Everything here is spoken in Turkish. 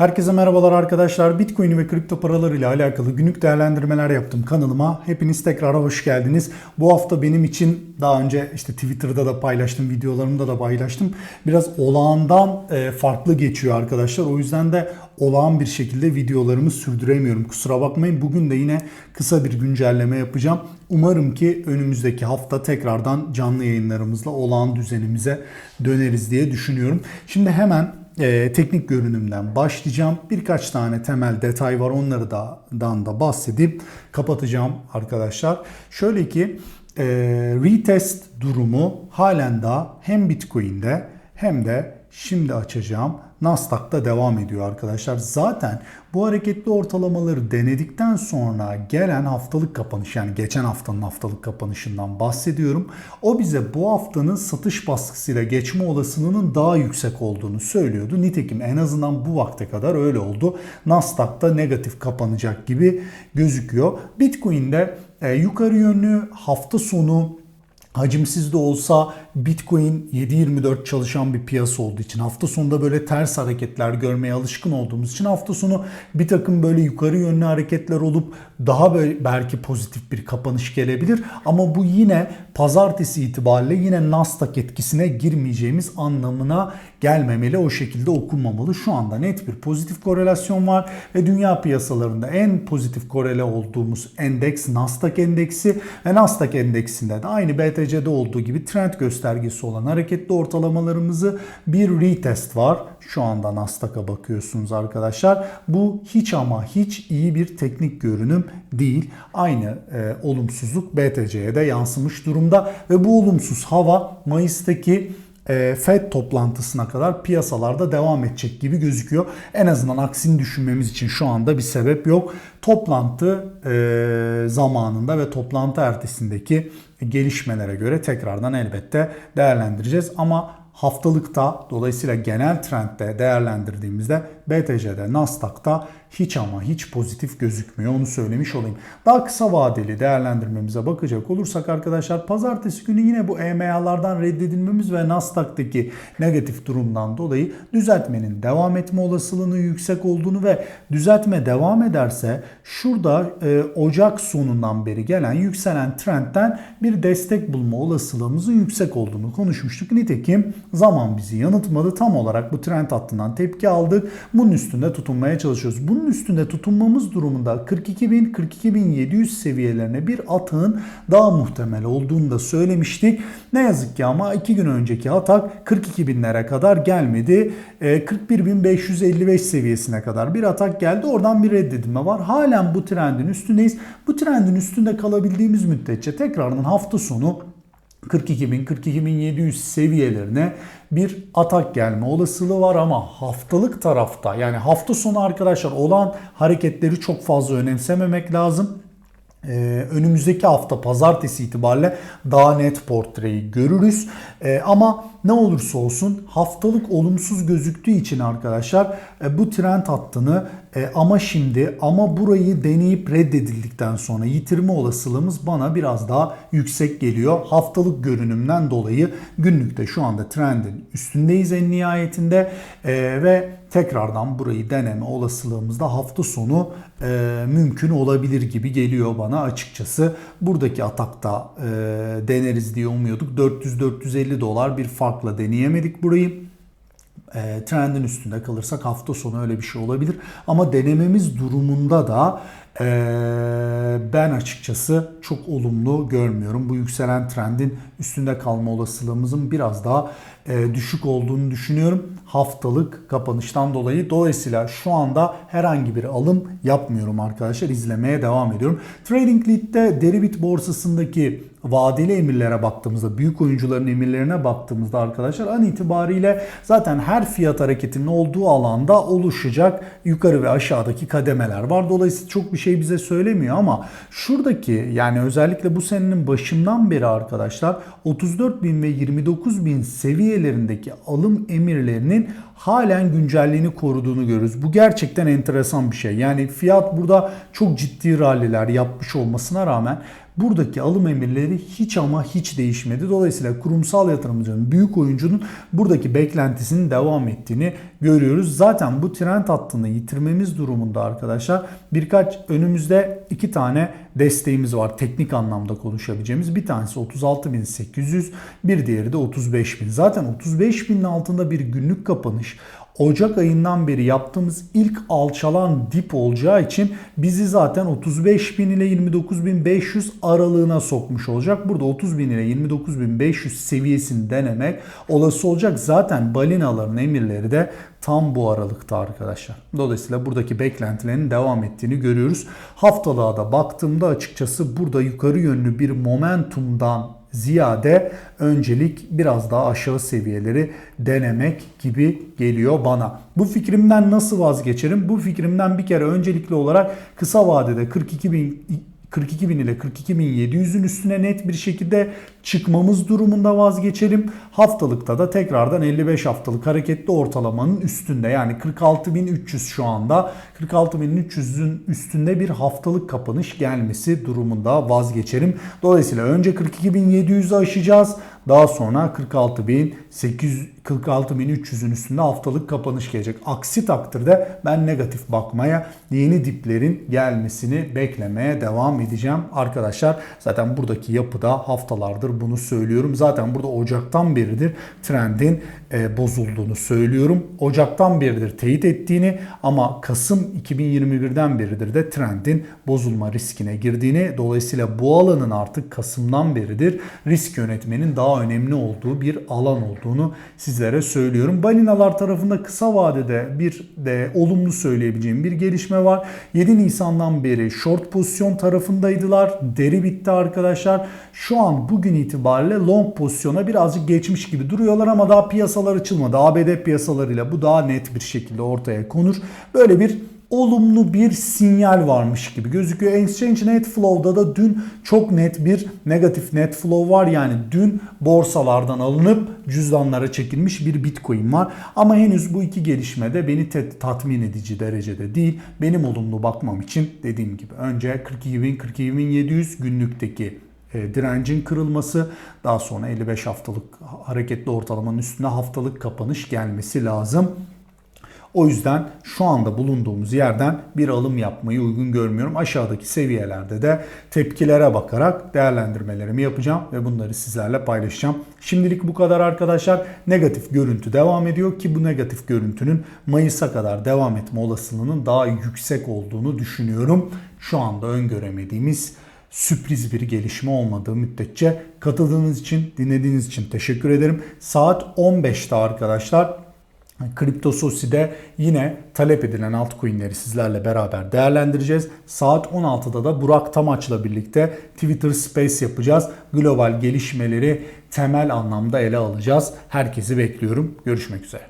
Herkese merhabalar arkadaşlar. Bitcoin ve kripto paralar ile alakalı günlük değerlendirmeler yaptım kanalıma. Hepiniz tekrar hoş geldiniz. Bu hafta benim için daha önce işte Twitter'da da paylaştım, videolarımda da paylaştım. Biraz olağandan e, farklı geçiyor arkadaşlar. O yüzden de olağan bir şekilde videolarımı sürdüremiyorum. Kusura bakmayın. Bugün de yine kısa bir güncelleme yapacağım. Umarım ki önümüzdeki hafta tekrardan canlı yayınlarımızla olağan düzenimize döneriz diye düşünüyorum. Şimdi hemen e, teknik görünümden başlayacağım. Birkaç tane temel detay var. Onları da, dan da bahsedip kapatacağım arkadaşlar. Şöyle ki e, retest durumu halen daha hem Bitcoin'de hem de şimdi açacağım Nasdaq'ta devam ediyor arkadaşlar. Zaten bu hareketli ortalamaları denedikten sonra gelen haftalık kapanış yani geçen haftanın haftalık kapanışından bahsediyorum. O bize bu haftanın satış baskısıyla geçme olasılığının daha yüksek olduğunu söylüyordu. Nitekim en azından bu vakte kadar öyle oldu. Nasdaq'ta negatif kapanacak gibi gözüküyor. Bitcoin'de e, yukarı yönlü hafta sonu hacimsiz de olsa Bitcoin 7-24 çalışan bir piyasa olduğu için hafta sonunda böyle ters hareketler görmeye alışkın olduğumuz için hafta sonu bir takım böyle yukarı yönlü hareketler olup daha böyle belki pozitif bir kapanış gelebilir. Ama bu yine pazartesi itibariyle yine Nasdaq etkisine girmeyeceğimiz anlamına gelmemeli. O şekilde okunmamalı. Şu anda net bir pozitif korelasyon var ve dünya piyasalarında en pozitif korele olduğumuz endeks Nasdaq endeksi ve Nasdaq endeksinde de aynı BTC'de olduğu gibi trend göstergesi olan hareketli ortalamalarımızı bir retest var. Şu anda Nasdaq'a bakıyorsunuz arkadaşlar. Bu hiç ama hiç iyi bir teknik görünüm değil. Aynı e, olumsuzluk BTC'ye de yansımış durumda ve bu olumsuz hava Mayıs'taki Fed toplantısına kadar piyasalarda devam edecek gibi gözüküyor. En azından aksini düşünmemiz için şu anda bir sebep yok. Toplantı e, zamanında ve toplantı ertesindeki gelişmelere göre tekrardan elbette değerlendireceğiz. Ama haftalıkta dolayısıyla genel trendde değerlendirdiğimizde BTC'de Nasdaq'ta hiç ama hiç pozitif gözükmüyor onu söylemiş olayım. Daha kısa vadeli değerlendirmemize bakacak olursak arkadaşlar pazartesi günü yine bu EMA'lardan reddedilmemiz ve Nasdaq'taki negatif durumdan dolayı düzeltmenin devam etme olasılığının yüksek olduğunu ve düzeltme devam ederse şurada e, Ocak sonundan beri gelen yükselen trendten bir destek bulma olasılığımızın yüksek olduğunu konuşmuştuk. Nitekim zaman bizi yanıltmadı. Tam olarak bu trend hattından tepki aldık. Bunun üstünde tutunmaya çalışıyoruz. Bunun üstünde tutunmamız durumunda 42.000-42.700 seviyelerine bir atağın daha muhtemel olduğunu da söylemiştik. Ne yazık ki ama 2 gün önceki atak 42.000'lere kadar gelmedi. E, 41.555 seviyesine kadar bir atak geldi. Oradan bir reddedilme var. Halen bu trendin üstündeyiz. Bu trendin üstünde kalabildiğimiz müddetçe tekrardan hafta sonu 42.000-42.700 seviyelerine bir atak gelme olasılığı var ama haftalık tarafta yani hafta sonu arkadaşlar olan hareketleri çok fazla önemsememek lazım. Ee, önümüzdeki hafta pazartesi itibariyle daha net portreyi görürüz. Ee, ama ne olursa olsun haftalık olumsuz gözüktüğü için arkadaşlar e, bu trend hattını e, ama şimdi ama burayı deneyip reddedildikten sonra yitirme olasılığımız bana biraz daha yüksek geliyor. Haftalık görünümden dolayı günlükte şu anda trendin üstündeyiz en nihayetinde e, ve tekrardan burayı deneme olasılığımız da hafta sonu mümkün olabilir gibi geliyor bana açıkçası. Buradaki atakta deneriz diye umuyorduk. 400-450 dolar bir farkla deneyemedik burayı. E, trendin üstünde kalırsak hafta sonu öyle bir şey olabilir. Ama denememiz durumunda da e, ben açıkçası çok olumlu görmüyorum. Bu yükselen trendin üstünde kalma olasılığımızın biraz daha e, düşük olduğunu düşünüyorum. Haftalık kapanıştan dolayı. Dolayısıyla şu anda herhangi bir alım yapmıyorum arkadaşlar. İzlemeye devam ediyorum. Trading Lead'de Deribit borsasındaki vadeli emirlere baktığımızda, büyük oyuncuların emirlerine baktığımızda arkadaşlar an itibariyle zaten her fiyat hareketinin olduğu alanda oluşacak yukarı ve aşağıdaki kademeler var. Dolayısıyla çok bir şey bize söylemiyor ama şuradaki yani özellikle bu senenin başından beri arkadaşlar 34 bin ve 29 bin seviyelerindeki alım emirlerinin halen güncelliğini koruduğunu görürüz. Bu gerçekten enteresan bir şey. Yani fiyat burada çok ciddi ralliler yapmış olmasına rağmen buradaki alım emirleri hiç ama hiç değişmedi. Dolayısıyla kurumsal yatırımcının, büyük oyuncunun buradaki beklentisinin devam ettiğini görüyoruz. Zaten bu trend hattını yitirmemiz durumunda arkadaşlar birkaç önümüzde iki tane desteğimiz var. Teknik anlamda konuşabileceğimiz. Bir tanesi 36.800, bir diğeri de 35.000. Zaten 35.000'in altında bir günlük kapanış Ocak ayından beri yaptığımız ilk alçalan dip olacağı için bizi zaten 35.000 ile 29.500 aralığına sokmuş olacak. Burada 30.000 ile 29.500 seviyesini denemek olası olacak. Zaten balinaların emirleri de tam bu aralıkta arkadaşlar. Dolayısıyla buradaki beklentilerin devam ettiğini görüyoruz. Haftalığa da baktığımda açıkçası burada yukarı yönlü bir momentumdan ziyade öncelik biraz daha aşağı seviyeleri denemek gibi geliyor bana. Bu fikrimden nasıl vazgeçerim? Bu fikrimden bir kere öncelikli olarak kısa vadede 42 bin 42 bin ile 42.700'ün üstüne net bir şekilde çıkmamız durumunda vazgeçelim. Haftalıkta da tekrardan 55 haftalık hareketli ortalamanın üstünde yani 46.300 şu anda 46.300'ün üstünde bir haftalık kapanış gelmesi durumunda vazgeçerim. Dolayısıyla önce 42.700'ü aşacağız. Daha sonra 46.800 46.300'ün üstünde haftalık kapanış gelecek. Aksi takdirde ben negatif bakmaya, yeni diplerin gelmesini beklemeye devam edeceğim arkadaşlar. Zaten buradaki yapıda haftalardır bunu söylüyorum. Zaten burada Ocak'tan beridir trendin e, bozulduğunu söylüyorum. Ocak'tan beridir teyit ettiğini ama Kasım 2021'den beridir de trendin bozulma riskine girdiğini dolayısıyla bu alanın artık Kasım'dan beridir risk yönetmenin daha önemli olduğu bir alan olduğunu sizlere söylüyorum. Balinalar tarafında kısa vadede bir de olumlu söyleyebileceğim bir gelişme var. 7 Nisan'dan beri short pozisyon tarafındaydılar. Deri bitti arkadaşlar. Şu an bugün itibariyle long pozisyona birazcık geçmiş gibi duruyorlar ama daha piyasalar açılmadı. ABD piyasalarıyla bu daha net bir şekilde ortaya konur. Böyle bir olumlu bir sinyal varmış gibi gözüküyor. Exchange Net Flow'da da dün çok net bir negatif net flow var. Yani dün borsalardan alınıp cüzdanlara çekilmiş bir Bitcoin var. Ama henüz bu iki gelişme de beni tatmin edici derecede değil. Benim olumlu bakmam için dediğim gibi önce 42.000-42.700 günlükteki e, direncin kırılması daha sonra 55 haftalık hareketli ortalamanın üstüne haftalık kapanış gelmesi lazım. O yüzden şu anda bulunduğumuz yerden bir alım yapmayı uygun görmüyorum. Aşağıdaki seviyelerde de tepkilere bakarak değerlendirmelerimi yapacağım ve bunları sizlerle paylaşacağım. Şimdilik bu kadar arkadaşlar. Negatif görüntü devam ediyor ki bu negatif görüntünün Mayıs'a kadar devam etme olasılığının daha yüksek olduğunu düşünüyorum. Şu anda öngöremediğimiz sürpriz bir gelişme olmadığı müddetçe katıldığınız için, dinlediğiniz için teşekkür ederim. Saat 15'te arkadaşlar Kripto Sosi'de yine talep edilen altcoin'leri sizlerle beraber değerlendireceğiz. Saat 16'da da Burak Tamaç'la birlikte Twitter Space yapacağız. Global gelişmeleri temel anlamda ele alacağız. Herkesi bekliyorum. Görüşmek üzere.